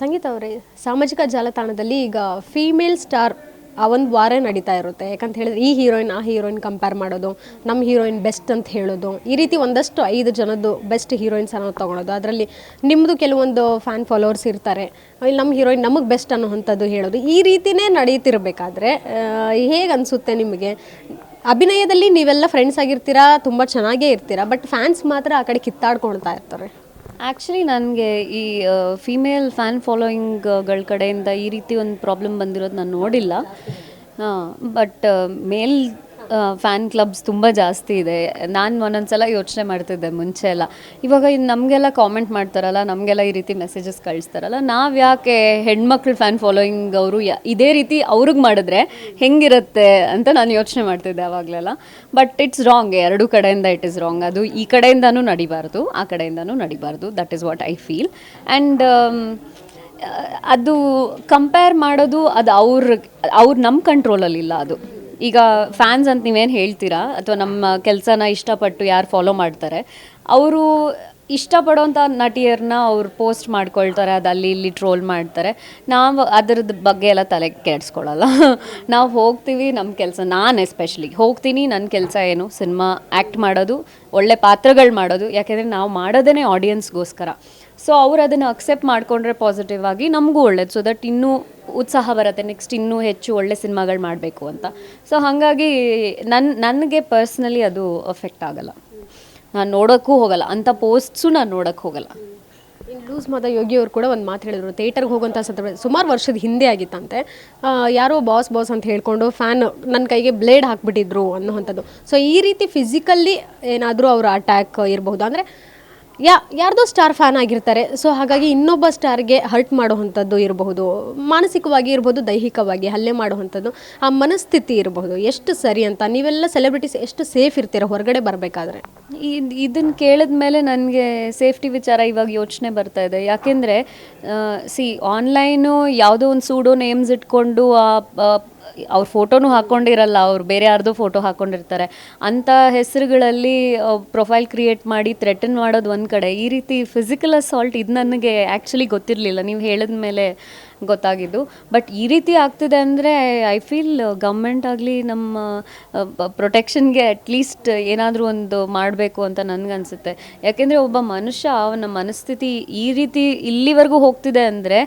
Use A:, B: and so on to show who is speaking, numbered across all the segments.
A: ಸಂಗೀತ ಅವರೇ, ಸಾಮಾಜಿಕ ಜಾಲತಾಣದಲ್ಲಿ ಈಗ ಫೀಮೇಲ್ ಸ್ಟಾರ್ ಆ ಒಂದು ವಾರ ನಡೀತಾ ಇರುತ್ತೆ. ಯಾಕಂತ ಹೇಳಿದ್ರೆ ಈ ಹೀರೋಯಿನ್ ಆ ಹೀರೋಯಿನ್ ಕಂಪೇರ್ ಮಾಡೋದು ನಮ್ಮ ಹೀರೋಯಿನ್ ಬೆಸ್ಟ್ ಅಂತ ಹೇಳೋದು, ಈ ರೀತಿ ಒಂದಷ್ಟು ಐದು ಜನದ್ದು ಬೆಸ್ಟ್ ಹೀರೋಯಿನ್ಸ್ ಅನ್ನೋದು ತೊಗೊಳೋದು. ಅದರಲ್ಲಿ ನಿಮ್ಮದು ಕೆಲವೊಂದು ಫ್ಯಾನ್ ಫಾಲೋವರ್ಸ್ ಇರ್ತಾರೆ. ಇಲ್ಲಿ ನಮ್ಮ ಹೀರೋಯಿನ್ ನಮಗೆ ಬೆಸ್ಟ್ ಅನ್ನೋವಂಥದ್ದು ಹೇಳೋದು. ಈ ರೀತಿಯೇ ನಡೀತಿರಬೇಕಾದ್ರೆ ಹೇಗೆ ಅನಿಸುತ್ತೆ ನಿಮಗೆ? ಅಭಿನಯದಲ್ಲಿ ನೀವೆಲ್ಲ ಫ್ರೆಂಡ್ಸ್ ಆಗಿರ್ತೀರಾ, ತುಂಬ ಚೆನ್ನಾಗೇ ಇರ್ತೀರಾ ಬಟ್ ಫ್ಯಾನ್ಸ್ ಮಾತ್ರ ಆ ಕಡೆ ಕಿತ್ತಾಡ್ಕೊಳ್ತಾ ಇರ್ತಾರೆ.
B: ಆ್ಯಕ್ಚುಲಿ ನನಗೆ ಈ ಫಿಮೇಲ್ ಫ್ಯಾನ್ ಫಾಲೋಯಿಂಗ್ಗಳ ಕಡೆಯಿಂದ ಈ ರೀತಿ ಒಂದು ಪ್ರಾಬ್ಲಮ್ ಬಂದಿರೋದು ನಾನು ನೋಡಿಲ್ಲ. ಬಟ್ ಮೇಲ್ ಫ್ಯಾನ್ ಕ್ಲಬ್ಸ್ ತುಂಬ ಜಾಸ್ತಿ ಇದೆ. ನಾನು ಒಂದೊಂದ್ಸಲ ಯೋಚನೆ ಮಾಡ್ತಿದ್ದೆ ಮುಂಚೆ ಎಲ್ಲ. ಇವಾಗ ಇನ್ನು ನಮಗೆಲ್ಲ ಕಾಮೆಂಟ್ ಮಾಡ್ತಾರಲ್ಲ, ನಮಗೆಲ್ಲ ಈ ರೀತಿ ಮೆಸೇಜಸ್ ಕಳಿಸ್ತಾರಲ್ಲ, ನಾವು ಯಾಕೆ ಹೆಣ್ಮಕ್ಳು ಫ್ಯಾನ್ ಫಾಲೋಯಿಂಗ್ ಅವರು ಇದೇ ರೀತಿ ಅವ್ರಿಗೆ ಮಾಡಿದ್ರೆ ಹೆಂಗಿರುತ್ತೆ ಅಂತ ನಾನು ಯೋಚನೆ ಮಾಡ್ತಿದ್ದೆ ಆವಾಗಲೆಲ್ಲ ಬಟ್ ಇಟ್ಸ್ ರಾಂಗ್ ಎರಡು ಕಡೆಯಿಂದ ಇಟ್ ಇಸ್ ರಾಂಗ್ ಅದು ಈ ಕಡೆಯಿಂದನೂ ನಡಿಬಾರ್ದು, ಆ ಕಡೆಯಿಂದನೂ ನಡಿಬಾರ್ದು. That is what I feel and ಅದು ಕಂಪೇರ್ ಮಾಡೋದು ಅದು ಅವ್ರ, ಅವ್ರು ನಮ್ಮ ಕಂಟ್ರೋಲಲ್ಲಿಲ್ಲ ಅದು. ಈಗ ಫ್ಯಾನ್ಸ್ ಅಂತ ನೀವೇನು ಹೇಳ್ತೀರಾ? ಅಥವಾ ನಮ್ಮ ಕೆಲಸನ ಇಷ್ಟಪಟ್ಟು ಯಾರು ಫಾಲೋ ಮಾಡ್ತಾರೆ? ಅವರು ಇಷ್ಟಪಡೋಂಥ ನಟಿಯರನ್ನ ಅವ್ರು ಪೋಸ್ಟ್ ಮಾಡ್ಕೊಳ್ತಾರೆ, ಅದು ಅಲ್ಲಿ ಇಲ್ಲಿ ಟ್ರೋಲ್ ಮಾಡ್ತಾರೆ. ನಾವು ಅದರದ್ದು ಬಗ್ಗೆ ಎಲ್ಲ ತಲೆ ಕೆಡಿಸ್ಕೊಳ್ಳಲ್ಲ ನಾವು ಹೋಗ್ತೀವಿ ನಮ್ಮ ಕೆಲಸ, ನಾನು ಎಸ್ಪೆಷಲಿ ಹೋಗ್ತೀನಿ ನನ್ನ ಕೆಲಸ ಏನು? ಸಿನಿಮಾ ಆ್ಯಕ್ಟ್ ಮಾಡೋದು, ಒಳ್ಳೆ ಪಾತ್ರಗಳು ಮಾಡೋದು. ಯಾಕೆಂದರೆ ನಾವು ಮಾಡೋದೇ ಆಡಿಯನ್ಸ್ಗೋಸ್ಕರ ಸೊ ಅವ್ರು ಅದನ್ನು ಅಕ್ಸೆಪ್ಟ್ ಮಾಡಿಕೊಂಡ್ರೆ ಪಾಸಿಟಿವ್ ಆಗಿ ನಮಗೂ ಒಳ್ಳೇದು. ಸೊ ದಟ್ ಇನ್ನೂ ಉತ್ಸಾಹ ಬರುತ್ತೆ ನೆಕ್ಸ್ಟ್ ಇನ್ನೂ ಹೆಚ್ಚು ಒಳ್ಳೆ ಸಿನಿಮಾಗಳು ಮಾಡಬೇಕು ಅಂತ. ಸೊ ಹಾಗಾಗಿ ನನ್ನ ನನಗೆ ಪರ್ಸ್ನಲಿ ಅದು ಅಫೆಕ್ಟ್ ಆಗಲ್ಲ. ನಾನು ನೋಡೋಕ್ಕೂ ಹೋಗಲ್ಲ ಅಂಥ ಪೋಸ್ಟ್ಸು ನಾನು ನೋಡೋಕ್ಕೆ ಹೋಗಲ್ಲ.
A: ಲೂಸ್ ಮಾದ ಯೋಗಿ ಅವರು ಕೂಡ ಒಂದು ಮಾತು ಹೇಳಿದ್ರು ಥಿಯೇಟರ್ಗೆ ಹೋಗುವಂಥ ಸಂದರ್ಭ ಸುಮಾರು ವರ್ಷದ ಹಿಂದೆ ಆಗಿತ್ತಂತೆ. ಯಾರೋ ಬಾಸ್ ಬಾಸ್ ಅಂತ ಹೇಳ್ಕೊಂಡು ಫ್ಯಾನ್ ನನ್ನ ಕೈಗೆ ಬ್ಲೇಡ್ ಹಾಕ್ಬಿಟ್ಟಿದ್ರು ಅನ್ನೋವಂಥದ್ದು ಸೊ ಈ ರೀತಿ ಫಿಸಿಕಲ್ಲಿ ಏನಾದರೂ ಅವರ ಅಟ್ಯಾಕ್ ಇರಬಹುದು ಅಂದರೆ ಯಾ, ಯಾರ್ದೋ ಸ್ಟಾರ್ ಫ್ಯಾನ್ ಆಗಿರ್ತಾರೆ. ಸೊ, ಹಾಗಾಗಿ ಇನ್ನೊಬ್ಬ ಸ್ಟಾರ್ಗೆ ಹರ್ಟ್ ಮಾಡುವಂಥದ್ದು ಇರಬಹುದು. ಮಾನಸಿಕವಾಗಿ ಇರ್ಬೋದು ದೈಹಿಕವಾಗಿ ಹಲ್ಲೆ ಮಾಡುವಂಥದ್ದು, ಆ ಮನಸ್ಥಿತಿ ಇರಬಹುದು. ಎಷ್ಟು ಸರಿ ಅಂತ, ನೀವೆಲ್ಲ ಸೆಲೆಬ್ರಿಟೀಸ್ ಎಷ್ಟು ಸೇಫ್ ಇರ್ತೀರ ಹೊರಗಡೆ ಬರಬೇಕಾದ್ರೆ?
B: ಇದನ್ನು ಕೇಳಿದ ಮೇಲೆ ನನಗೆ ಸೇಫ್ಟಿ ವಿಚಾರ ಇವಾಗ ಯೋಚನೆ ಬರ್ತಾ ಇದೆ. ಯಾಕೆಂದರೆ ಸಿ ಆನ್ಲೈನು ಯಾವುದೋ ಒಂದು ಸೂಡೋ ನೇಮ್ಸ್ ಇಟ್ಕೊಂಡು ಆ ಅವ್ರ ಫೋಟೋನು ಹಾಕ್ಕೊಂಡಿರಲ್ಲ ಅವ್ರು ಬೇರೆ ಯಾರ್ದು ಫೋಟೋ ಹಾಕ್ಕೊಂಡಿರ್ತಾರೆ ಅಂಥ ಹೆಸರುಗಳಲ್ಲಿ ಪ್ರೊಫೈಲ್ ಕ್ರಿಯೇಟ್ ಮಾಡಿ ಥ್ರೆಟನ್ ಮಾಡೋದು ಒಂದು ಕಡೆ. ಈ ರೀತಿ ಫಿಸಿಕಲ್ ಅಸಾಲ್ಟ್ ಇದು ನನಗೆ ಆ್ಯಕ್ಚುಲಿ ಗೊತ್ತಿರಲಿಲ್ಲ. ನೀವು ಹೇಳಿದ ಮೇಲೆ ಗೊತ್ತಾಗಿದ್ದು. ಬಟ್ ಈ ರೀತಿ ಆಗ್ತಿದೆ ಅಂದರೆ ಐ ಫೀಲ್ ಗೌರ್ಮೆಂಟ್ ಆಗಲಿ ನಮ್ಮ ಪ್ರೊಟೆಕ್ಷನ್ಗೆ ಅಟ್ಲೀಸ್ಟ್ ಏನಾದರೂ ಒಂದು ಮಾಡಬೇಕು ಅಂತ ನನಗನ್ಸುತ್ತೆ ಯಾಕೆಂದರೆ ಒಬ್ಬ ಮನುಷ್ಯ ಅವನ ಮನಸ್ಥಿತಿ ಈ ರೀತಿ ಇಲ್ಲಿವರೆಗೂ ಹೋಗ್ತಿದೆ ಅಂದರೆ,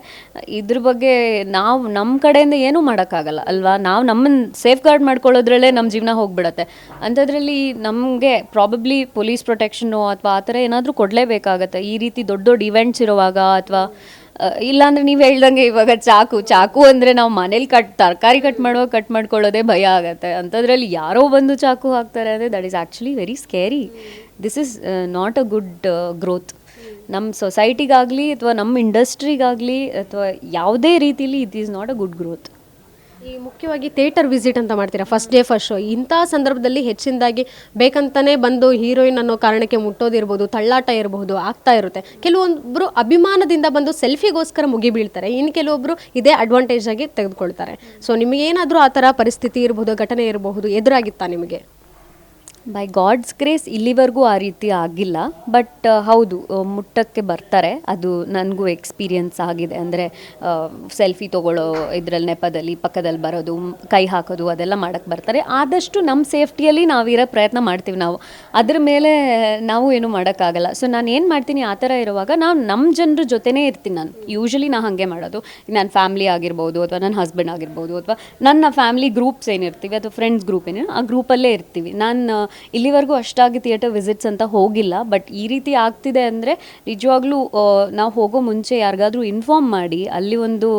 B: ಇದ್ರ ಬಗ್ಗೆ ನಾವು ನಮ್ಮ ಕಡೆಯಿಂದ ಏನೂ ಮಾಡೋಕ್ಕಾಗಲ್ಲ, ಅಲ್ವಾ? ನಾವು ನಮ್ಮನ್ನು ಸೇಫ್ ಗಾರ್ಡ್ ಮಾಡ್ಕೊಳ್ಳೋದ್ರಲ್ಲೇ ನಮ್ಮ ಜೀವನ ಹೋಗ್ಬಿಡತ್ತೆ. ಅಂಥದ್ರಲ್ಲಿ ನಮಗೆ ಪ್ರಾಬಬ್ಲಿ ಪೊಲೀಸ್ ಪ್ರೊಟೆಕ್ಷನು ಅಥವಾ ಆ ಥರ ಏನಾದರೂ ಕೊಡಲೇಬೇಕಾಗತ್ತೆ. ಈ ರೀತಿ ದೊಡ್ಡ ದೊಡ್ಡ ಇವೆಂಟ್ಸ್ ಇರುವಾಗ ಅಥವಾ ಇಲ್ಲಾಂದ್ರೆ ನೀವು ಹೇಳ್ದಂಗೆ ಇವಾಗ ಚಾಕು ಚಾಕು ಅಂದರೆ ನಾವು ಮನೇಲಿ ಕಟ್, ತರಕಾರಿ ಕಟ್ ಮಾಡುವಾಗ ಕಟ್ ಮಾಡ್ಕೊಳ್ಳೋದೆ ಭಯ ಆಗುತ್ತೆ. ಅಂಥದ್ರಲ್ಲಿ ಯಾರೋ ಬಂದು ಚಾಕು ಹಾಕ್ತಾರೆ ಅಂದರೆ that is actually very scary this is not a good growth ನಮ್ಮ ಸೊಸೈಟಿಗಾಗಲಿ ಅಥವಾ ನಮ್ಮ ಇಂಡಸ್ಟ್ರಿಗಾಗಲಿ ಅಥವಾ ಯಾವುದೇ ರೀತಿಲಿ it is not a good growth
A: ಈ ಮುಖ್ಯವಾಗಿ ಥಿಯೇಟರ್ ವಿಸಿಟ್ ಅಂತ ಮಾಡ್ತೀರಾ? ಫಸ್ಟ್ ಡೇ ಫಸ್ಟ್ ಶೋ ಇಂಥ ಸಂದರ್ಭದಲ್ಲಿ ಹೆಚ್ಚಿನದಾಗಿ ಬೇಕಂತಾನೆ ಬಂದು ಹೀರೋಯಿನ್ ಅನ್ನೋ ಕಾರಣಕ್ಕೆ ಮುಟ್ಟೋದಿರ್ಬೋದು, ತಳ್ಳಾಟ ಇರಬಹುದು ಆಗ್ತಾ ಇರುತ್ತೆ. ಕೆಲವೊಬ್ಬರು ಅಭಿಮಾನದಿಂದ ಬಂದು ಸೆಲ್ಫಿಗೋಸ್ಕರ ಮುಗಿ ಬೀಳ್ತಾರೆ. ಇನ್ನು ಕೆಲವೊಬ್ಬರು ಇದೇ ಅಡ್ವಾಂಟೇಜ್ ಆಗಿ ತೆಗೆದುಕೊಳ್ತಾರೆ. ಸೊ ನಿಮಗೇನಾದರೂ ಆ ಥರ ಪರಿಸ್ಥಿತಿ ಇರಬಹುದು ಘಟನೆ ಇರಬಹುದು ಎದುರಾಗಿತ್ತಾ ನಿಮಗೆ?
B: ಬೈ ಗಾಡ್ಸ್ ಗ್ರೇಸ್ ಇಲ್ಲಿವರೆಗೂ ಆ ರೀತಿ ಆಗಿಲ್ಲ. ಬಟ್ ಹೌದು ಆ, ಮುಟ್ಟಕ್ಕೆ ಬರ್ತಾರೆ. ಅದು ನನಗೂ ಎಕ್ಸ್ಪೀರಿಯನ್ಸ್ ಆಗಿದೆ. ಅಂದರೆ ಸೆಲ್ಫಿ ತೊಗೊಳ್ಳೋ ಇದ್ರಲ್ಲಿ ನೆಪದಲ್ಲಿ ಪಕ್ಕದಲ್ಲಿ ಬರೋದು ಕೈ ಹಾಕೋದು ಅದೆಲ್ಲ ಮಾಡೋಕ್ಕೆ ಬರ್ತಾರೆ. ಆದಷ್ಟು ನಮ್ಮ ಸೇಫ್ಟಿಯಲ್ಲಿ ನಾವಿರೋ ಪ್ರಯತ್ನ ಮಾಡ್ತೀವಿ ನಾವು. ಅದ್ರ ಮೇಲೆ ನಾವು ಏನು ಮಾಡೋಕ್ಕಾಗಲ್ಲ. ಸೊ ನಾನು ಏನು ಮಾಡ್ತೀನಿ ಆ ಥರ ಇರುವಾಗ ನಾನು ನಮ್ಮ ಜನರ ಜೊತೆನೇ ಇರ್ತೀನಿ ನಾನು. ಯೂಶಲಿ ನಾನು ಹಾಗೆ ಮಾಡೋದು. ನನ್ನ ಫ್ಯಾಮ್ಲಿ ಆಗಿರ್ಬೋದು ಅಥವಾ ನನ್ನ ಹಸ್ಬೆಂಡ್ ಆಗಿರ್ಬೋದು ಅಥವಾ ನನ್ನ ಫ್ಯಾಮಿಲಿ ಗ್ರೂಪ್ಸ್ ಏನಿರ್ತೀವಿ ಅಥವಾ ಫ್ರೆಂಡ್ಸ್ ಗ್ರೂಪ್ ಏನಿರೋ ಆ ಗ್ರೂಪಲ್ಲೇ ಇರ್ತೀವಿ. ನಾನು ಇಲ್ಲಿವರೆಗೂ ಅಷ್ಟಾಗಿ ಥಿಯೇಟರ್ ವಿಸಿಟ್ಸ್ ಅಂತ ಹೋಗಿಲ್ಲ ಬಟ್ ಈ ರೀತಿ ಆಗ್ತಿದೆ ಅಂದರೆ ನಿಜವಾಗ್ಲೂ ನಾವು ಹೋಗೋ ಮುಂಚೆ ಯಾರಿಗಾದ್ರೂ ಇನ್ಫಾರ್ಮ್ ಮಾಡಿ, ಅಲ್ಲಿ ಒಂದು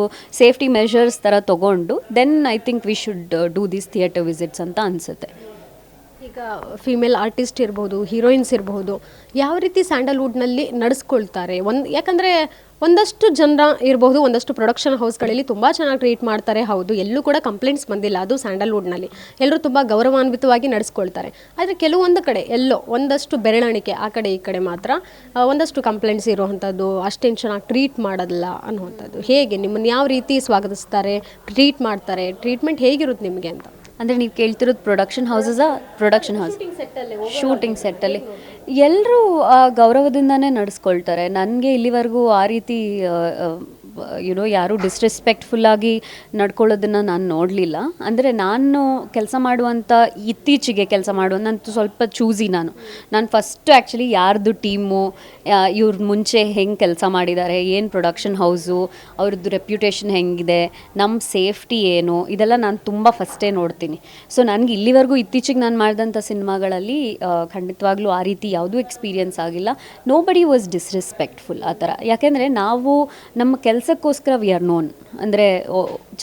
B: ಸೇಫ್ಟಿ ಮೆಷರ್ಸ್ ಥರ ತೊಗೊಂಡು then I think we should do these theatre visits ಅಂತ ಅನಿಸುತ್ತೆ.
A: ಈಗ ಫಿಮೇಲ್ ಆರ್ಟಿಸ್ಟ್ ಇರ್ಬೋದು ಹೀರೋಯಿನ್ಸ್ ಇರಬಹುದು ಯಾವ ರೀತಿ ಸ್ಯಾಂಡಲ್ವುಡ್ನಲ್ಲಿ ನಡೆಸ್ಕೊಳ್ತಾರೆ? ಒಂದು, ಯಾಕಂದರೆ ಒಂದಷ್ಟು ಜನ ಇರಬಹುದು, ಒಂದಷ್ಟು ಪ್ರೊಡಕ್ಷನ್ ಹೌಸ್ಗಳಲ್ಲಿ ತುಂಬ ಚೆನ್ನಾಗಿ ಟ್ರೀಟ್ ಮಾಡ್ತಾರೆ. ಹೌದು, ಎಲ್ಲೂ ಕೂಡ ಕಂಪ್ಲೇಂಟ್ಸ್ ಬಂದಿಲ್ಲ. ಅದು ಸ್ಯಾಂಡಲ್ವುಡ್ನಲ್ಲಿ. ಎಲ್ಲರೂ ತುಂಬ ಗೌರವಾನ್ವಿತವಾಗಿ ನಡೆಸ್ಕೊಳ್ತಾರೆ. ಆದರೆ ಕೆಲವೊಂದು ಕಡೆ, ಎಲ್ಲೋ ಒಂದಷ್ಟು ಬೆರಳಣಿಕೆ, ಆ ಕಡೆ ಈ ಕಡೆ ಮಾತ್ರ ಒಂದಷ್ಟು ಕಂಪ್ಲೇಂಟ್ಸ್ ಇರುವಂಥದ್ದು, ಅಷ್ಟೇನು ಚೆನ್ನಾಗಿ ಟ್ರೀಟ್ ಮಾಡೋದಿಲ್ಲ ಅನ್ನುವಂಥದ್ದು. ಹೇಗೆ? ನಿಮ್ಮನ್ನು ಯಾವ ರೀತಿ ಸ್ವಾಗತಿಸ್ತಾರೆ? ಟ್ರೀಟ್ ಮಾಡ್ತಾರೆ? ಟ್ರೀಟ್ಮೆಂಟ್ ಹೇಗಿರುತ್ತೆ ನಿಮಗೆ ಅಂತ?
B: ಅಂದರೆ ನೀವು ಕೇಳ್ತಿರೋದು ಪ್ರೊಡಕ್ಷನ್ ಹೌಸಸಾ ಪ್ರೊಡಕ್ಷನ್ ಹೌಸ್ ಶೂಟಿಂಗ್ ಸೆಟ್ಟಲ್ಲಿ ಎಲ್ಲರೂ ಗೌರವದಿಂದನೇ ನಡೆಸ್ಕೊಳ್ತಾರೆ. ನನಗೆ ಇಲ್ಲಿವರೆಗೂ ಆ ರೀತಿ ಯುನೋ ಯಾರು ಡಿಸ್ರೆಸ್ಪೆಕ್ಟ್ಫುಲ್ಲಾಗಿ ನಡ್ಕೊಳ್ಳೋದನ್ನು ನಾನು ನೋಡಲಿಲ್ಲ. ಅಂದರೆ ನಾನು ಕೆಲಸ ಮಾಡುವಂಥ ಇತ್ತೀಚೆಗೆ ಕೆಲಸ ಮಾಡುವ, ನಾನು ಸ್ವಲ್ಪ ಚೂಸಿ ನಾನು. ನಾನು ಫಸ್ಟ್ ಆ್ಯಕ್ಚುಲಿ ಯಾರ್ದು ಟೀಮು ಇವ್ರ ಮುಂಚೆ ಹೆಂಗೆ ಕೆಲಸ ಮಾಡಿದ್ದಾರೆ ಏನು ಪ್ರೊಡಕ್ಷನ್ ಹೌಸು ಅವ್ರದ್ದು ರೆಪ್ಯುಟೇಷನ್ ಹೆಂಗಿದೆ ನಮ್ಮ ಸೇಫ್ಟಿ ಏನು, ಇದೆಲ್ಲ ನಾನು ತುಂಬ ಫಸ್ಟೇ ನೋಡ್ತೀನಿ. ಸೊ ನನಗೆ ಇಲ್ಲಿವರೆಗೂ ಇತ್ತೀಚೆಗೆ ನಾನು ಮಾಡಿದಂಥ ಸಿನಿಮಾಗಳಲ್ಲಿ ಖಂಡಿತವಾಗ್ಲೂ ಆ ರೀತಿ ಯಾವುದೂ ಎಕ್ಸ್ಪೀರಿಯೆನ್ಸ್ ಆಗಿಲ್ಲ. ನೋ ಬಡಿ ವಾಸ್ ಡಿಸ್ರೆಸ್ಪೆಕ್ಟ್ಫುಲ್ ಆ ಥರ. ಯಾಕೆಂದರೆ ನಾವು ನಮ್ಮ ಕೆಲಸಕ್ಕೋಸ್ಕರ ವಿ ಆರ್ ನೋನ್ ಅಂದರೆ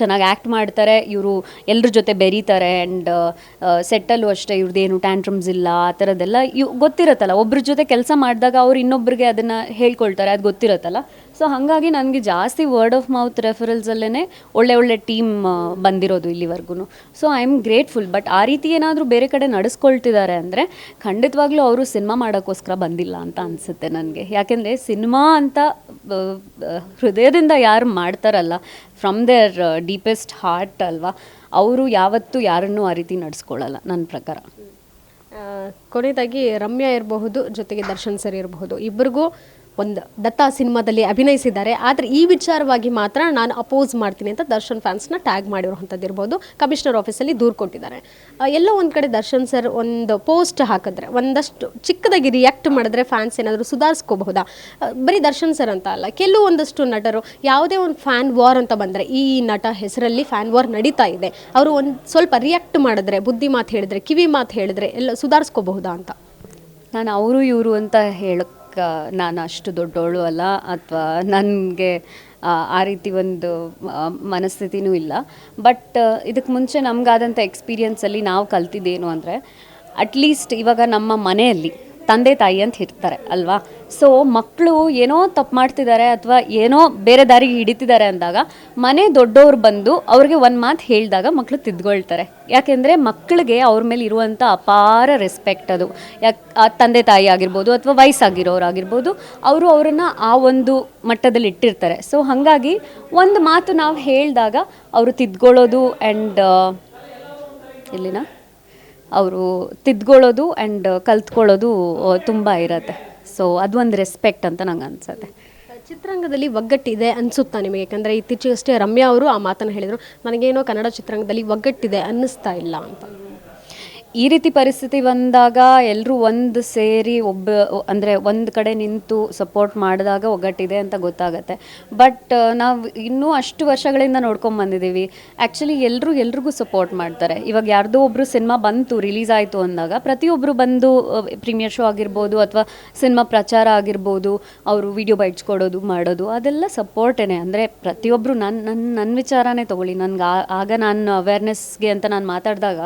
B: ಚೆನ್ನಾಗಿ ಆ್ಯಕ್ಟ್ ಮಾಡ್ತಾರೆ, ಇವರು ಎಲ್ಲರ ಜೊತೆ ಬೆರೀತಾರೆ ಆ್ಯಂಡ್ ಸೆಟ್ಟಲ್ಲೂ ಅಷ್ಟೇ ಇವ್ರದ್ದೇನು ಟ್ಯಾಂಟ್ರಮ್ಸ್ ಇಲ್ಲ, ಆ ಥರದ್ದೆಲ್ಲ ಇವು ಗೊತ್ತಿರತ್ತಲ್ಲ. ಒಬ್ರ ಜೊತೆ ಕೆಲಸ ಮಾಡಿದಾಗ ಅವ್ರು ಇನ್ನೊಬ್ರಿಗೆ ಅದನ್ನು ಹೇಳ್ಕೊಳ್ತಾರೆ, ಅದು ಗೊತ್ತಿರತ್ತಲ್ಲ. ಸೊ ಹಾಗಾಗಿ ನನಗೆ ಜಾಸ್ತಿ ವರ್ಡ್ ಆಫ್ ಮೌತ್ ರೆಫರಲ್ಸಲ್ಲೇ ಒಳ್ಳೆ ಒಳ್ಳೆ ಟೀಮ್ ಬಂದಿರೋದು ಇಲ್ಲಿವರೆಗೂ so I am grateful but ಆ ರೀತಿ ಏನಾದರೂ ಬೇರೆ ಕಡೆ ನಡೆಸ್ಕೊಳ್ತಿದ್ದಾರೆ ಅಂದರೆ ಖಂಡಿತವಾಗ್ಲೂ ಅವರು ಸಿನಿಮಾ ಮಾಡೋಕ್ಕೋಸ್ಕರ ಬಂದಿಲ್ಲ ಅಂತ ಅನಿಸುತ್ತೆ ನನಗೆ. ಯಾಕೆಂದರೆ ಸಿನಿಮಾ ಅಂತ ಹೃದಯದಿಂದ ಯಾರು ಮಾಡ್ತಾರಲ್ಲ ಫ್ರಮ್ ದೇರ್ ಡೀಪೆಸ್ಟ್ ಹಾರ್ಟ್ ಅಲ್ವಾ, ಅವರು ಯಾವತ್ತೂ ಯಾರನ್ನೂ ಆ ರೀತಿ ನಡೆಸ್ಕೊಳ್ಳಲ್ಲ, ನನ್ನ ಪ್ರಕಾರ.
A: ಕೊನೆಯದಾಗಿ ರಮ್ಯಾ ಇರಬಹುದು, ಜೊತೆಗೆ ದರ್ಶನ್ ಸರ್ ಇರಬಹುದು. ಇಬ್ಬರಿಗೂ ಒಂದು ದತ್ತ ಸಿನಿಮಾದಲ್ಲಿ ಅಭಿನಯಿಸಿದ್ದಾರೆ. ಆದರೆ ಈ ವಿಚಾರವಾಗಿ ಮಾತ್ರ ನಾನು ಅಪೋಸ್ ಮಾಡ್ತೀನಿ ಅಂತ ದರ್ಶನ್ ಫ್ಯಾನ್ಸ್ನ ಟ್ಯಾಗ್ ಮಾಡಿರುವಂಥದ್ದು ಇರ್ಬೋದು. ಕಮಿಷನರ್ ಆಫೀಸಲ್ಲಿ ದೂರು ಕೊಟ್ಟಿದ್ದಾರೆ. ಎಲ್ಲ ಒಂದು ಕಡೆ ದರ್ಶನ್ ಸರ್ ಒಂದು ಪೋಸ್ಟ್ ಹಾಕಿದ್ರೆ, ಒಂದಷ್ಟು ಚಿಕ್ಕದಾಗಿ ರಿಯಾಕ್ಟ್ ಮಾಡಿದ್ರೆ ಫ್ಯಾನ್ಸ್ ಏನಾದರೂ ಸುಧಾರಿಸ್ಕೋಬಹುದಾ? ಬರೀ ದರ್ಶನ್ ಸರ್ ಅಂತ ಅಲ್ಲ ಕೆಲವೊಂದಷ್ಟು ನಟರು, ಯಾವುದೇ ಒಂದು ಫ್ಯಾನ್ ವಾರ್ ಅಂತ ಬಂದರೆ, ಈ ನಟ ಹೆಸರಲ್ಲಿ ಫ್ಯಾನ್ ವಾರ್ ನಡೀತಾ ಇದೆ. ಅವರು ಒಂದು ಸ್ವಲ್ಪ ರಿಯಾಕ್ಟ್ ಮಾಡಿದ್ರೆ, ಬುದ್ಧಿ ಮಾತು ಹೇಳಿದ್ರೆ, ಕಿವಿ ಮಾತು ಹೇಳಿದ್ರೆ ಎಲ್ಲ ಸುಧಾರಿಸ್ಕೋಬಹುದಾ ಅಂತ?
B: ನಾನು ಅವರು, ಇವರು ಅಂತ ಹೇಳಕ್ಕೆ ನಾನು ಅಷ್ಟು ದೊಡ್ಡೋಳು ಅಲ್ಲ ಅಥವಾ ನನಗೆ, ಆ ರೀತಿ ಒಂದು ಮನಸ್ಥಿತಿನೂ ಇಲ್ಲ. ಬಟ್ ಇದಕ್ಕೆ ಮುಂಚೆ ನಮಗಾದಂಥ ಎಕ್ಸ್ಪೀರಿಯನ್ಸಲ್ಲಿ ನಾವು ಕಲ್ತಿದ್ದೇನು ಅಂದರೆ ಅಟ್ಲೀಸ್ಟ್ ಇವಾಗ ನಮ್ಮ ಮನೆಯಲ್ಲಿ ತಂದೆ ತಾಯಿ ಅಂತ ಇರ್ತಾರೆ ಅಲ್ವಾ? ಸೊ ಮಕ್ಕಳು ಏನೋ ತಪ್ಪು ಮಾಡ್ತಿದ್ದಾರೆ ಅಥವಾ ಏನೋ ಬೇರೆ ದಾರಿಗೆ ಹಿಡಿತಿದ್ದಾರೆ ಅಂದಾಗ ಮನೆ ದೊಡ್ಡವ್ರು ಬಂದು ಅವ್ರಿಗೆ ಒಂದು ಮಾತು ಹೇಳಿದಾಗ ಮಕ್ಕಳು ತಿದ್ಕೊಳ್ತಾರೆ. ಯಾಕೆಂದರೆ ಮಕ್ಕಳಿಗೆ ಅವ್ರ ಮೇಲೆ ಇರುವಂಥ ಅಪಾರ ರೆಸ್ಪೆಕ್ಟ್ ಅದು. ಯಾಕೆ, ಆ ತಂದೆ ತಾಯಿ ಆಗಿರ್ಬೋದು ಅಥವಾ ವಯಸ್ಸಾಗಿರೋರು ಆಗಿರ್ಬೋದು ಅವರು ಅವರನ್ನು ಆ ಒಂದು ಮಟ್ಟದಲ್ಲಿ ಇಟ್ಟಿರ್ತಾರೆ. ಸೊ ಹಾಗಾಗಿ ಒಂದು ಮಾತು ನಾವು ಹೇಳಿದಾಗ ಅವರು ತಿದ್ಕೊಳ್ಳೋದು ಆ್ಯಂಡ್ ಎಲ್ಲಿನ? ಅವರು ತಿದ್ಕೊಳ್ಳೋದು ಆ್ಯಂಡ್ ಕಲ್ತ್ಕೊಳ್ಳೋದು ತುಂಬ ಇರತ್ತೆ. ಸೊ ಅದು ಒಂದು ರೆಸ್ಪೆಕ್ಟ್ ಅಂತ ನಂಗೆ ಅನ್ಸುತ್ತೆ.
A: ಚಿತ್ರರಂಗದಲ್ಲಿ ಒಗ್ಗಟ್ಟಿದೆ ಅನ್ಸುತ್ತಾ ನಿಮಗೆ? ಯಾಕಂದರೆ ಇತ್ತೀಚೆಗಷ್ಟೇ ರಮ್ಯಾ ಅವರು ಆ ಮಾತನ್ನು ಹೇಳಿದರು. ನನಗೇನೋ ಕನ್ನಡ ಚಿತ್ರರಂಗದಲ್ಲಿ ಒಗ್ಗಟ್ಟಿದೆ ಅನ್ನಿಸ್ತಾ ಇಲ್ಲ ಅಂತ.
B: ಈ ರೀತಿ ಪರಿಸ್ಥಿತಿ ಬಂದಾಗ ಎಲ್ಲರೂ ಒಂದು ಸೇರಿ ಒಬ್ಬ, ಅಂದರೆ ಒಂದು ಕಡೆ ನಿಂತು ಸಪೋರ್ಟ್ ಮಾಡಿದಾಗ ಒಗ್ಗಟ್ಟಿದೆ ಅಂತ ಗೊತ್ತಾಗತ್ತೆ. ಬಟ್ ನಾವು ಇನ್ನೂ ಅಷ್ಟು ವರ್ಷಗಳಿಂದ ನೋಡ್ಕೊಂಬಂದಿದ್ದೀವಿ ಆ್ಯಕ್ಚುಲಿ ಎಲ್ಲರೂ ಎಲ್ರಿಗೂ ಸಪೋರ್ಟ್ ಮಾಡ್ತಾರೆ. ಇವಾಗ ಯಾರ್ದೋ ಒಬ್ಬರು ಸಿನಿಮಾ ಬಂತು ರಿಲೀಸ್ ಆಯಿತು ಅಂದಾಗ ಪ್ರತಿಯೊಬ್ಬರು ಬಂದು ಪ್ರೀಮಿಯರ್ ಶೋ ಆಗಿರ್ಬೋದು ಅಥವಾ ಸಿನಿಮಾ ಪ್ರಚಾರ ಆಗಿರ್ಬೋದು, ಅವರು ವಿಡಿಯೋ ಬೈಟ್ಸ್ ಕೊಡೋದು, ಮಾಡೋದು, ಅದೆಲ್ಲ ಸಪೋರ್ಟೇನೆ ಅಂದರೆ ಪ್ರತಿಯೊಬ್ಬರು ನನ್ನ ನನ್ನ ನನ್ನ ವಿಚಾರನೇ ತೊಗೊಳ್ಳಿ. ನನಗೆ ಆಗ ನಾನು ಅವೇರ್ನೆಸ್ಗೆ ಅಂತ ನಾನು ಮಾತಾಡಿದಾಗ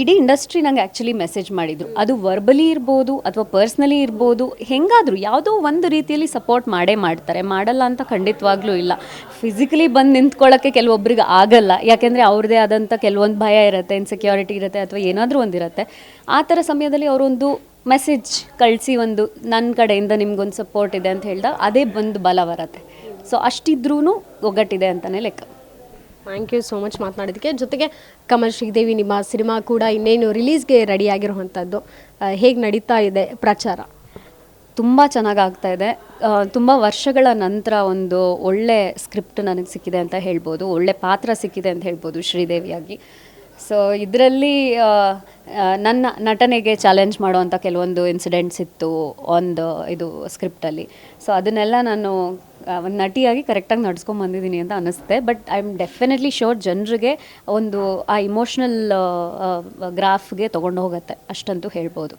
B: ಇಡೀ ಇಂಡಸ್ಟ್ರಿ ನಂಗೆ ಆ್ಯಕ್ಚುಲಿ ಮೆಸೇಜ್ ಮಾಡಿದ್ರು. ಅದು ವರ್ಬಲಿ ಇರ್ಬೋದು ಅಥವಾ ಪರ್ಸ್ನಲಿ ಇರ್ಬೋದು, ಹೆಂಗಾದರೂ ಯಾವುದೋ ಒಂದು ರೀತಿಯಲ್ಲಿ ಸಪೋರ್ಟ್ ಮಾಡೇ ಮಾಡ್ತಾರೆ. ಮಾಡಲ್ಲ ಅಂತ ಖಂಡಿತವಾಗ್ಲೂ ಇಲ್ಲ. ಫಿಸಿಕಲಿ ಬಂದು ನಿಂತ್ಕೊಳ್ಳೋಕ್ಕೆ ಕೆಲವೊಬ್ರಿಗೆ ಆಗಲ್ಲ. ಯಾಕೆಂದರೆ ಅವ್ರದ್ದೇ ಆದಂಥ ಕೆಲವೊಂದು ಭಯ ಇರುತ್ತೆ ಇನ್ಸೆಕ್ಯೂರಿಟಿ ಇರುತ್ತೆ ಅಥವಾ ಏನಾದರೂ ಒಂದಿರುತ್ತೆ ಆ ಥರ ಸಮಯದಲ್ಲಿ ಅವರೊಂದು ಮೆಸೇಜ್ ಕಳಿಸಿ ಒಂದು ನನ್ನ ಕಡೆಯಿಂದ ನಿಮ್ಗೊಂದು ಸಪೋರ್ಟ್ ಇದೆ ಅಂತ ಹೇಳಿದಾಗ, ಅದೇ ಒಂದು ಬಲ ಬರುತ್ತೆ. ಸೊ ಅಷ್ಟಿದ್ರೂ ಒಗ್ಗಟ್ಟಿದೆ ಅಂತಲೇ ಲೆಕ್ಕ.
A: ಥ್ಯಾಂಕ್ ಯು ಸೋ ಮಚ್ ಮಾತನಾಡಿದ್ದಕ್ಕೆ. ಜೊತೆಗೆ ಕಮಲ್ ಶ್ರೀದೇವಿ ನಿಮ್ಮ ಸಿನಿಮಾ ಕೂಡ ಇನ್ನೇನು ರಿಲೀಸ್ಗೆ ರೆಡಿ ಆಗಿರುವಂಥದ್ದು ಹೇಗೆ ನಡೀತಾ ಇದೆ ಪ್ರಚಾರ?
B: ತುಂಬ ಚೆನ್ನಾಗಿ ಆಗ್ತಾ ಇದೆ ತುಂಬ ವರ್ಷಗಳ ನಂತರ ಒಂದು ಒಳ್ಳೆ ಸ್ಕ್ರಿಪ್ಟ್ ನನಗೆ ಸಿಕ್ಕಿದೆ ಅಂತ ಹೇಳ್ಬೋದು. ಒಳ್ಳೆ ಪಾತ್ರ ಸಿಕ್ಕಿದೆ ಅಂತ ಹೇಳ್ಬೋದು ಶ್ರೀದೇವಿಯಾಗಿ. ಸೊ ಇದರಲ್ಲಿ ನನ್ನ ನಟನೆಗೆ ಚಾಲೆಂಜ್ ಮಾಡುವಂಥ ಕೆಲವೊಂದು ಇನ್ಸಿಡೆಂಟ್ಸ್ ಇತ್ತು ಒಂದು ಇದು ಸ್ಕ್ರಿಪ್ಟಲ್ಲಿ ಸೊ ಅದನ್ನೆಲ್ಲ ನಾನು ಒಂದು ನಟಿಯಾಗಿ ಕರೆಕ್ಟಾಗಿ ನಡ್ಸ್ಕೊಂಡು ಬಂದಿದ್ದೀನಿ ಅಂತ ಅನಿಸುತ್ತೆ but I am definitely sure ಜನರಿಗೆ ಒಂದು, ಆ ಇಮೋಷ್ನಲ್ ಗ್ರಾಫ್ಗೆ ತೊಗೊಂಡು ಹೋಗುತ್ತೆ ಅಷ್ಟಂತೂ ಹೇಳ್ಬೋದು.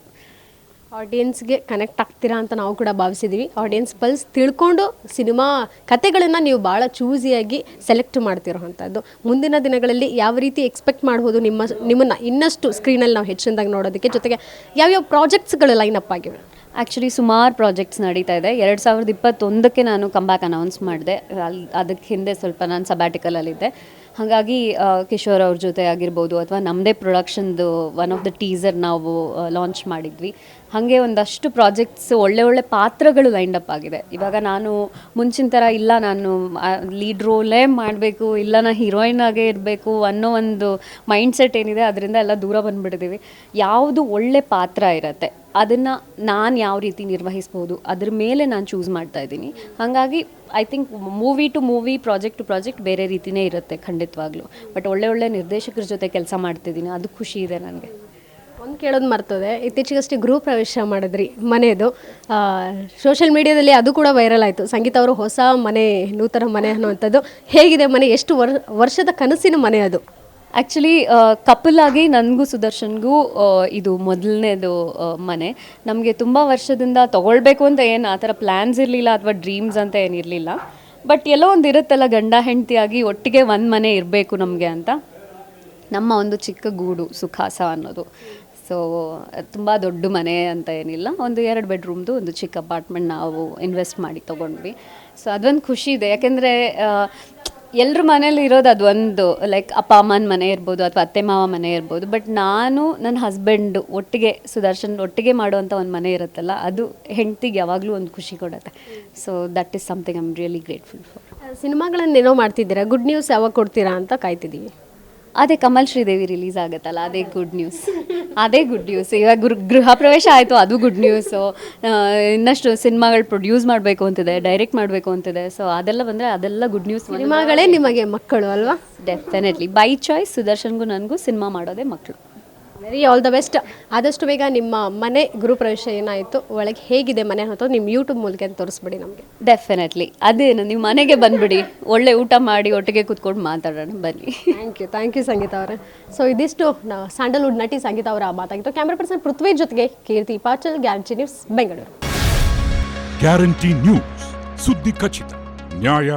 A: ಆಡಿಯನ್ಸ್ಗೆ ಕನೆಕ್ಟ್ ಆಗ್ತೀರಾ ಅಂತ ನಾವು ಕೂಡ ಭಾವಿಸಿದ್ದೀವಿ ಆಡಿಯನ್ಸ್ ಪಲ್ಸ್ ತಿಳ್ಕೊಂಡು ಸಿನಿಮಾ ಕತೆಗಳನ್ನು ನೀವು ಭಾಳ ಚೂಸಿಯಾಗಿ ಸೆಲೆಕ್ಟ್ ಮಾಡ್ತಿರೋವಂಥದ್ದು ಮುಂದಿನ ದಿನಗಳಲ್ಲಿ ಯಾವ ರೀತಿ ಎಕ್ಸ್ಪೆಕ್ಟ್ ಮಾಡ್ಬೋದು ನಿಮ್ಮ, ನಿಮ್ಮನ್ನು ಇನ್ನಷ್ಟು ಸ್ಕ್ರೀನಲ್ಲಿ ನಾವು ಹೆಚ್ಚಿನದಾಗಿ ನೋಡೋದಕ್ಕೆ ಜೊತೆಗೆ ಯಾವ್ಯಾವ ಪ್ರಾಜೆಕ್ಟ್ಸ್ಗಳು ಲೈನ್ ಅಪ್ ಆಗಿವೆ?
B: ಆ್ಯಕ್ಚುಲಿ ಸುಮಾರು ಪ್ರಾಜೆಕ್ಟ್ಸ್ ನಡೀತಾ ಇದೆ. ಎರಡು ಸಾವಿರದ ಇಪ್ಪತ್ತೊಂದಕ್ಕೆ ನಾನು ಕಂಬ್ಯಾಕ್ ಅನೌನ್ಸ್ ಮಾಡಿದೆ. ಅಲ್ಲಿ ಅದಕ್ಕೆ ಹಿಂದೆ ಸ್ವಲ್ಪ ನಾನು ಸಬ್ಯಾಟಿಕಲಲ್ಲಿದ್ದೆ ಹಾಗಾಗಿ ಕಿಶೋರ್ ಅವ್ರ ಜೊತೆ ಆಗಿರ್ಬೋದು ಅಥವಾ ನಮ್ಮದೇ ಪ್ರೊಡಕ್ಷನ್ದು ಒನ್ ಆಫ್ ದ ಟೀಸರ್ ನಾವು ಲಾಂಚ್ ಮಾಡಿದ್ವಿ. ಹಾಗೆ ಒಂದಷ್ಟು ಪ್ರಾಜೆಕ್ಟ್ಸ್ ಒಳ್ಳೆ ಒಳ್ಳೆ ಪಾತ್ರಗಳು ಲೈಂಡ್ ಅಪ್ ಆಗಿದೆ. ಇವಾಗ ನಾನು ಮುಂಚಿನ ಥರ ಇಲ್ಲ. ನಾನು ಲೀಡ್ ರೋಲೇ ಮಾಡಬೇಕು, ಇಲ್ಲ ನಾನು ಹೀರೋಯಿನ್ ಆಗೇ ಇರಬೇಕು ಅನ್ನೋ ಒಂದು ಮೈಂಡ್ ಸೆಟ್ ಏನಿದೆ. ಅದರಿಂದ ಎಲ್ಲ ದೂರ ಬಂದುಬಿಟ್ಟಿದ್ದೀವಿ ಯಾವುದು ಒಳ್ಳೆ ಪಾತ್ರ ಇರುತ್ತೆ. ಅದನ್ನು ನಾನು ಯಾವ ರೀತಿ ನಿರ್ವಹಿಸ್ಬೋದು, ಅದ್ರ ಮೇಲೆ ನಾನು ಚೂಸ್ ಮಾಡ್ತಾ ಇದ್ದೀನಿ. ಹಾಗಾಗಿ I think movie to movie project to project ಬೇರೆ ರೀತಿಯೇ ಇರುತ್ತೆ ಖಂಡಿತವಾಗ್ಲೂ. ಬಟ್ ಒಳ್ಳೆ ಒಳ್ಳೆ ನಿರ್ದೇಶಕರ ಜೊತೆ ಕೆಲಸ ಮಾಡ್ತಿದ್ದೀನಿ, ಅದು ಖುಷಿ ಇದೆ ನನಗೆ.
A: ಒಂದು ಕೇಳೋದು ಮರ್ತದೆ, ಇತ್ತೀಚೆಗಷ್ಟೇ ಗೃಹ ಪ್ರವೇಶ ಮಾಡಿದ್ರಿ ಮನೆಯದು ಸೋಷಿಯಲ್ ಮೀಡಿಯಾದಲ್ಲಿ ಅದು ಕೂಡ ವೈರಲ್ ಆಯಿತು. ಸಂಗೀತ ಅವರು ಹೊಸ ಮನೆ, ನೂತನ ಮನೆ ಅನ್ನುವಂಥದ್ದು. ಹೇಗಿದೆ ಮನೆ? ಎಷ್ಟು ವರ್, ವರ್ಷದ ಕನಸಿನ ಮನೆ ಅದು.
B: ಆ್ಯಕ್ಚುಲಿ ಕಪಲ್ ಆಗಿ ನನಗೂ ಸುದರ್ಶನ್ಗೂ ಇದು ಮೊದಲನೇದು ಮನೆ. ನಮಗೆ ತುಂಬ ವರ್ಷದಿಂದ ತೊಗೊಳ್ಬೇಕು ಅಂತ ಏನು ಆ ಥರ ಪ್ಲ್ಯಾನ್ಸ್ ಇರಲಿಲ್ಲ ಅಥವಾ ಡ್ರೀಮ್ಸ್ ಅಂತ ಏನಿರಲಿಲ್ಲ ಬಟ್ ಎಲ್ಲೋ ಒಂದು ಇರುತ್ತಲ್ಲ ಗಂಡ ಹೆಂಡತಿಯಾಗಿ ಒಟ್ಟಿಗೆ ಒಂದು ಮನೆ ಇರಬೇಕು ನಮಗೆ ಅಂತ. ನಮ್ಮ ಒಂದು ಚಿಕ್ಕ ಗೂಡು ಸುಖಾಸ ಅನ್ನೋದು. ಸೊ ತುಂಬ ದೊಡ್ಡ ಮನೆ ಅಂತ ಏನಿಲ್ಲ. ಒಂದು ಎರಡು ಬೆಡ್ರೂಮ್ದು ಒಂದು ಚಿಕ್ಕ ಅಪಾರ್ಟ್ಮೆಂಟ್ ನಾವು ಇನ್ವೆಸ್ಟ್ ಮಾಡಿ ತೊಗೊಂಡ್ವಿ. ಸೊ ಅದೊಂದು ಖುಷಿ ಇದೆ. ಯಾಕೆಂದರೆ ಎಲ್ಲರ ಮನೇಲಿ ಇರೋದು ಅದು ಒಂದು ಲೈಕ್ ಅಪ್ಪ ಅಮ್ಮನ ಮನೆ ಇರ್ಬೋದು ಅಥವಾ ಅತ್ತೆ ಮಾವ ಮನೆ ಇರ್ಬೋದು ಬಟ್ ನಾನು ನನ್ನ ಹಸ್ಬೆಂಡ್ ಒಟ್ಟಿಗೆ, ಸುದರ್ಶನ್ ಒಟ್ಟಿಗೆ ಮಾಡುವಂಥ ಒಂದು ಮನೆ ಇರುತ್ತಲ್ಲ, ಅದು ಹೆಂಡ್ತಿಗೆ ಯಾವಾಗಲೂ ಒಂದು ಖುಷಿ ಕೊಡುತ್ತೆ. So that is something I am really grateful for
A: ಸಿನಿಮಾಗಳನ್ನೇನೋ ಮಾಡ್ತಿದ್ದೀರಾ? ಗುಡ್ ನ್ಯೂಸ್ ಯಾವಾಗ ಕೊಡ್ತೀರಾ ಅಂತ ಕಾಯ್ತಿದ್ದೀವಿ.
B: ಅದೇ ಕಮಲ್ ಶ್ರೀದೇವಿ ರಿಲೀಸ್ ಆಗುತ್ತಲ್ಲ ಅದೇ ಗುಡ್ ನ್ಯೂಸ್ ಅದೇ ಗುಡ್ ನ್ಯೂಸ್ ಇವಾಗ ಗೃ ಗೃಹ ಪ್ರವೇಶ ಆಯಿತು ಅದು ಗುಡ್ ನ್ಯೂಸು ಇನ್ನಷ್ಟು ಸಿನಿಮಾಗಳು ಪ್ರೊಡ್ಯೂಸ್ ಮಾಡಬೇಕು ಅಂತಿದೆ ಡೈರೆಕ್ಟ್ ಮಾಡಬೇಕು ಅಂತಿದೆ. ಸೊ ಅದೆಲ್ಲ ಬಂದರೆ ಅದೆಲ್ಲ ಗುಡ್ ನ್ಯೂಸ್
A: ಸಿನಿಮಾಗಳೇ ನಿಮಗೆ ಮಕ್ಕಳು ಅಲ್ವಾ?
B: ಡೆಫಿನೆಟ್ಲಿ ಬೈ ಚಾಯ್ಸ್ ಸುದರ್ಶನ್ಗೂ ನನಗೂ ಸಿನಿಮಾ ಮಾಡೋದೇ ಮಕ್ಕಳು
A: ವೆರಿ ಆಲ್ ದ ಬೆಸ್ಟ್ ಆದಷ್ಟು ಬೇಗ ನಿಮ್ಮ ಮನೆ ಗೃಹಪ್ರವೇಶ ಏನಾಯಿತು ಒಳಗೆ ಹೇಗಿದೆ ಮನೆ ಅಂತ ನಿಮ್ಮ ಯೂಟ್ಯೂಬ್ ಮೂಲಕ ತೋರಿಸ್ಬಿಡಿ ನಮಗೆ.
B: ಡೆಫಿನೆಟ್ಲಿ ಅದೇನು ನೀವು ಮನೆಗೆ ಬಂದ್ಬಿಡಿ. ಒಳ್ಳೆ ಊಟ ಮಾಡಿ ಒಟ್ಟಿಗೆ ಕೂತ್ಕೊಂಡು ಮಾತಾಡೋಣ ಬನ್ನಿ.
A: Thank you thank you Sangeetha ಅವರೇ. ಸೊ ಇದಿಷ್ಟು ಸ್ಯಾಂಡಲ್ವುಡ್ ನಟಿ ಸಂಗೀತ ಅವರ ಮಾತಾಗಿತ್ತು. ಕ್ಯಾಮ್ರಾ ಪರ್ಸನ್ ಪೃಥ್ವಿ ಜೊತೆಗೆ Keerthi Pachal guarantee news Bengaluru
C: guarantee news ಸುದ್ದಿ ಖಚಿತ ನ್ಯಾಯ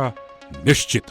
C: ನಿಶ್ಚಿತ.